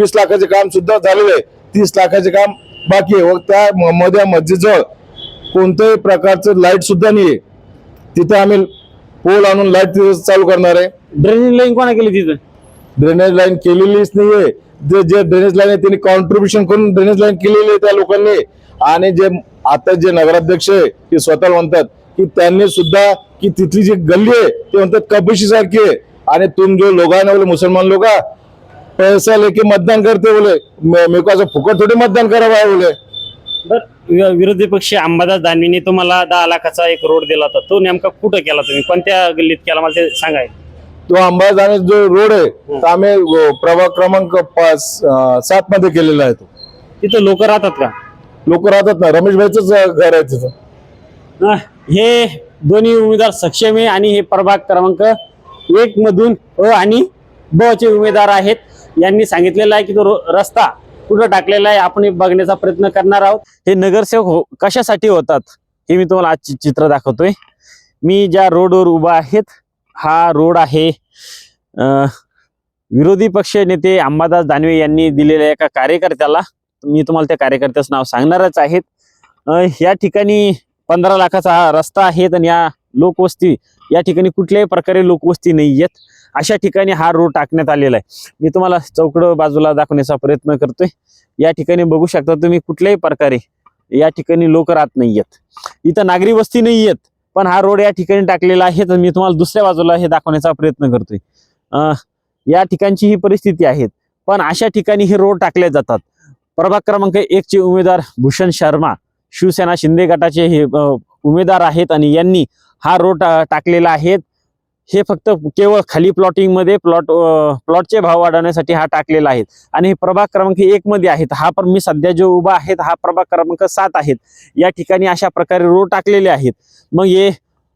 वीस लाखाचे काम सुद्धा झालेलं आहे. तीस लाखाचे काम बाकी आहे. व त्या मध्ये मस्जिदजवळ कोणत्याही प्रकारचं लाइट सुद्धा नाही आहे तिथे आम्ही पोल आणून लाइट तिथे चालू करणार आहे. ड्रेनेज लाईन कोणा केली तिथं? ड्रेनेज लाईन केलेलीच नाहीये. जे जे ड्रेनेज लाईन आहे त्यांनी कॉन्ट्रीब्युशन करून ड्रेनेज लाईन केलेली आहे त्या लोकांनी. आणि जे आता जे नगराध्यक्ष आहे ते स्वतः म्हणतात की त्यांनी सुद्धा की तिथली जी गल्ली आहे ते म्हणतात कबशी सारखी आहे. आणि तुम जो लोग आहे ना मुसलमान लोग पैसा लेके मतदान करते बोले. मेरे को फुकट थोडी मतदान करावं आहे बोले. बर विरोधी पक्ष अंबादास दानवेने तुम्हाला दहा लाखाचा एक रोड दिला होता. तो नेमका कुठं केला तुम्ही? कोणत्या गल्लीत केला? मला ते सांगाय तो अंबादाने जो रोड आहे तो आम्ही प्रभाग क्रमांक पाच सात मध्ये केलेला आहे तो. तिथं लोक राहतात का? लोक राहतात ना. रमेश भाईच घर आहे तिथं. अं, हे दोन्ही उमेदवार सक्षम आहे आणि हे प्रभाग क्रमांक एक मधून अ आणि ब चे उमेदवार आहेत. यांनी सांगितलेलं आहे की तो रस्ता कुठं टाकलेला आहे आपण बघण्याचा प्रयत्न करणार आहोत. हे नगरसेवक हो कशासाठी होतात हे मी तुम्हाला आज चित्र दाखवतोय. मी ज्या रोडवर उभा आहेत हा रोड आहे अं, विरोधी पक्ष नेते अंबादास दानवे यांनी दिलेल्या एका कार्यकर्त्याला मी तुम्हाला त्या कार्यकर्त्याचं नाव सांगणारच आहेत. या ठिकाणी पंधरा लाखाचा हा रस्ता आहे आणि या लोकवस्ती या ठिकाणी कुठल्याही प्रकारे लोकवस्ती नाही आहेत. अशा ठिकाणी हा रोड टाकण्यात आलेला आहे. मी तुम्हाला चौकड बाजूला दाखवण्याचा प्रयत्न करतोय. या ठिकाणी बघू शकता तुम्ही कुठल्याही प्रकारे या ठिकाणी लोक राहत नाही आहेत. इथं नागरी वस्ती नाही पण हा रोड या ठिकाणी टाकलेला आहे. तर मी तुम्हाला दुसऱ्या बाजूला हे दाखवण्याचा प्रयत्न करतोय. अं, या ठिकाणची ही परिस्थिती आहे. पण अशा ठिकाणी हे रोड टाकले जातात. प्रभाग क्रमांक एक चे उमेदवार भूषण शर्मा शिवसेना शिंदे गटाचे हे उमेदवार आहेत आणि यांनी हा रोड टाकलेला आहे. हे फक्त केवळ खाली प्लॉटिंगमध्ये प्लॉट प्लॉटचे भाव वाढवण्यासाठी हा टाकलेला आहे. आणि हे प्रभाग क्रमांक एक मध्ये आहेत. हा पण मी सध्या जो उभा आहेत हा प्रभाग क्रमांक सात आहेत. या ठिकाणी अशा प्रकारे रोड टाकलेले आहेत. मग हे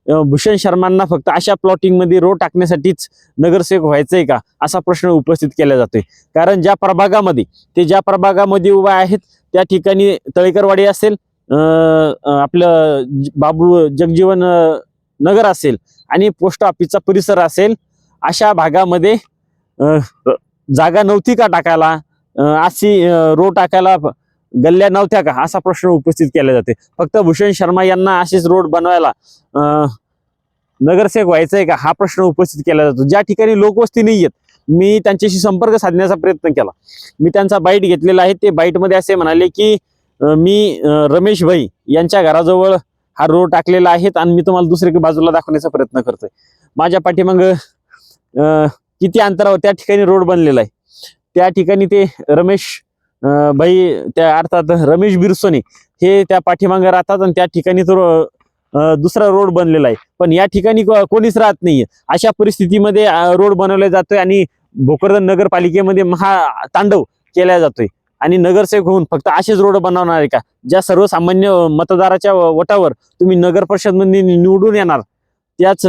भूषण शर्मांना फक्त अशा प्लॉटिंगमध्ये टाकण्यासाठीच नगरसेवक व्हायचंय का? असा प्रश्न उपस्थित केला जातोय. कारण ज्या प्रभागामध्ये ते ज्या प्रभागामध्ये उभा आहेत त्या ठिकाणी तळेकरवाडी असेल आपलं बाबू जगजीवन नगर असेल आणि पोस्ट ऑफिसचा परिसर असेल अशा भागामध्ये जागा नव्हती का टाकायला? अशी रो रोड टाकायला गल्ल्या नव्हत्या का? असा प्रश्न उपस्थित केला जाते. फक्त भूषण शर्मा यांना अशीच रोड बनवायला नगरसेवक व्हायचं आहे का? हा प्रश्न उपस्थित केला जातो. ज्या ठिकाणी लोकवस्ती नाही आहेत मी त्यांच्याशी संपर्क साधण्याचा प्रयत्न केला. मी त्यांचा बाईट घेतलेला आहे. ते बाईटमध्ये असे म्हणाले की मी रमेश भाई यांच्या घराजवळ हा रोड टाकलेला आहे आणि मी तुम्हाला दुसऱ्या बाजूला दाखवण्याचा प्रयत्न करतोय. माझ्या पाठीमाग किती अंतरावर त्या ठिकाणी रोड बनलेला आहे. त्या ठिकाणी ते रमेश भाई त्या अर्थात रमेश बिरसोने हे त्या पाठीमागे राहतात आणि त्या ठिकाणी तो दुसरा रोड बनलेला आहे. पण या ठिकाणी कोणीच राहत नाहीये. अशा परिस्थितीमध्ये रोड बनवला जातोय आणि भोकरदन नगरपालिकेमध्ये महा तांडव केला जातोय. आणि नगरसेवक होऊन फक्त असेच रोड बनवणार आहे का? ज्या सर्वसामान्य मतदाराच्या वटावर तुम्ही नगर परिषदमध्ये निवडून येणार त्याच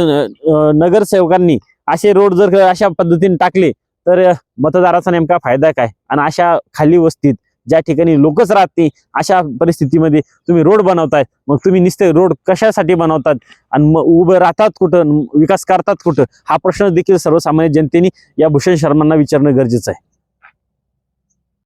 नगरसेवकांनी असे रोड जर अशा पद्धतीने टाकले तर मतदाराचा नेमका फायदा काय? आणि अशा खाली वस्तीत ज्या ठिकाणी लोकच राहत नाही अशा परिस्थितीमध्ये तुम्ही रोड बनवताय मग तुम्ही निसते रोड कशासाठी बनवतात? आणि मग उभं राहतात कुठं? विकास करतात कुठं? हा प्रश्न देखील सर्वसामान्य जनतेने या भूषण शर्मांना विचारणं गरजेचं आहे.